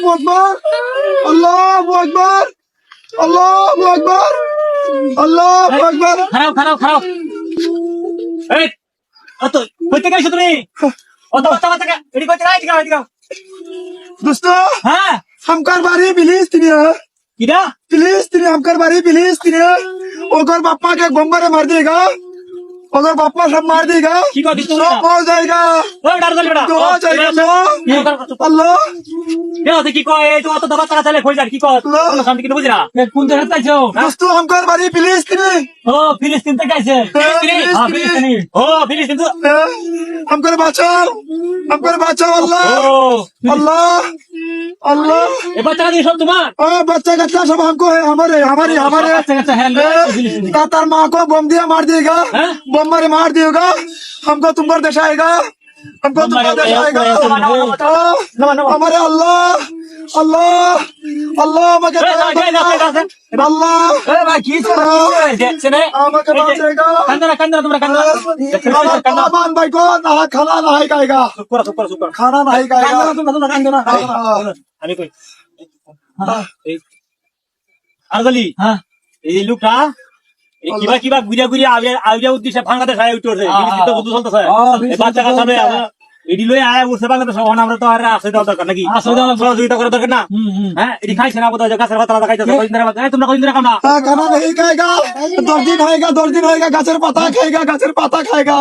আকবার আল্লাহু আকবার আল্লাহু আকবার আল্লাহু আকবার খারাপ খারাপ খারাপ এই অত কইতে গাইছো তুমি অত বাচ্চা বাচ্চা এডি কইতে গাই দিগা দিগা दोस्त হ্যাঁ हमकर बारी फिलिस्तीन है কিডা फिलिस्तीन हमकर बारी फिलिस्तीन है अगर पापा के बम्बर मार देगा ওদের বাপ্পা সব মার দিই গা সব কি কয়? তো অত দাবা তারা চালে কি কয়? কোন জায়গা চাইছো হ্যাঁ? দোস্ত আমকার ও ফিলিস্তিন থেকে আইছে। হ্যাঁ, হ্যাঁ, ফিলিস্তিনি? ও ফিলিস্তিন তো আমকার বাঁচাও। আমকার বাঁচাও আল্লাহ। আল্লাহ। ও अल्लाह अल्लाह এ বাচ্চা দিয়ে সব তোমার ओ बच्चा कच्चा सब हमको है हमारे हमारे हमारे বাচ্চা কাচ্চা হ্যাঁ ফিলিস্তিনি तातार माँ को बम दिया मार देगा हैं? बम मारे मार देगा हमको तुम पर दशाएगा हमको तुम पर दशाएगा ओ, हमारे अल्लाह अल्लाह আল্লাহ আমাকে আল্লাহ। আমাকে খানা নাই গায়গা। খানা নাই গায়গা। হ্যাঁ। আমি কই? হ্যাঁ। এই কিবা কিবা গুড়িয়া গুড়িয়া আউলিয়া উদ্দেশ্যে ভাঙাতে খাই উঠে বাচ্চা এডি লয়ে আয় উঠছে বাংলাদেশ সহ আমরা তো আর আসে দেওয়া দরকার নাকি আসে দেওয়া দরকার। সহযোগিতা করা দরকার না হুম হুম হ্যাঁ এডি খাইছে না বোধহয় গাছের পাতা খাইতেছে কদিন ধরে এই তোমরা কদিন ধরে খাও না हाँ, खाना नहीं खाएगा दस दिन खाएगा दस दिन होएगा गाजर पता खाएगा गाजर पता खाएगा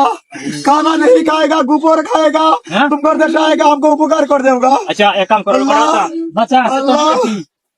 खाना नहीं खाएगा गोबर खाएगा हाँ? तुमको दशाएगा हमको उपकार कर देगा আচ্ছা এক কাম করো আল্লাহ। বাচ্চা বাচ্চা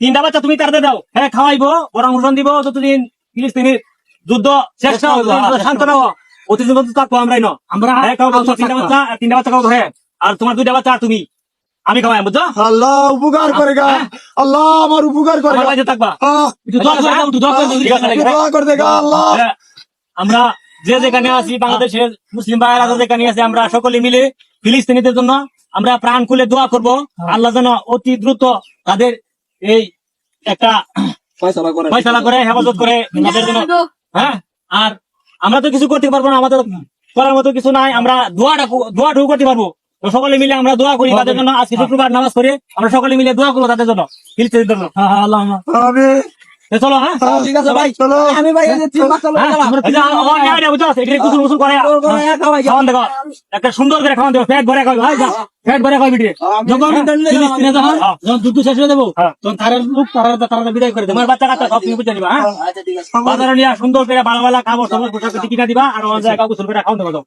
তিনটা বাচ্চা তুমি তারতে দাও। হ্যাঁ খাওয়াইবো বরং উঠন দিব যতদিন ফিলিস্তিনের যুদ্ধ শেষ শান্ত আমরাই আমরা হ্যাঁ তিনটা বাচ্চা হ্যাঁ। আর তোমার দুইটা বাচ্চা তুমি? আমি খাওয়াই আল্লাহ উপকার করে গা। হ্যাঁ। আল্লাহ আমার উপকার করে হ্যাঁ, আমরা যে যেখানে আছি বাংলাদেশের মুসলিম ভাইয়েরা যেখানে আছে আমরা সকলে মিলে ফিলিস্তিনিদের জন্য আমরা প্রাণ খুলে দোয়া করব। আল্লাহ যেন অতি দ্রুত তাদের এই একটা ফয়সালা করে। হেফাজত করে নিজের জন্য। হ্যাঁ? আর আমরা তো কিছু করতে পারব না আমাদের করার মতো কিছু নাই আমরা দোয়া ঢুকু করতে পারব। তো সকলে মিলে আমরা দোয়া করি তাদের জন্য। আজকে শুক্রবার নামাজ করে আমরা সকলে মিলে দোয়া করব তাদের জন্য। চলো হ্যাঁ? ঠিক আছে ভাই। চলো। আমি ভাই একটা সুন্দর করে খাওয়ান দেবো ফ্যাট ভরে খাওয়াবে ভাই ফ্যাট ভরে খাওয়াবি যখন যখন দুধ শেষ হয়ে দেবো তখন দেবো।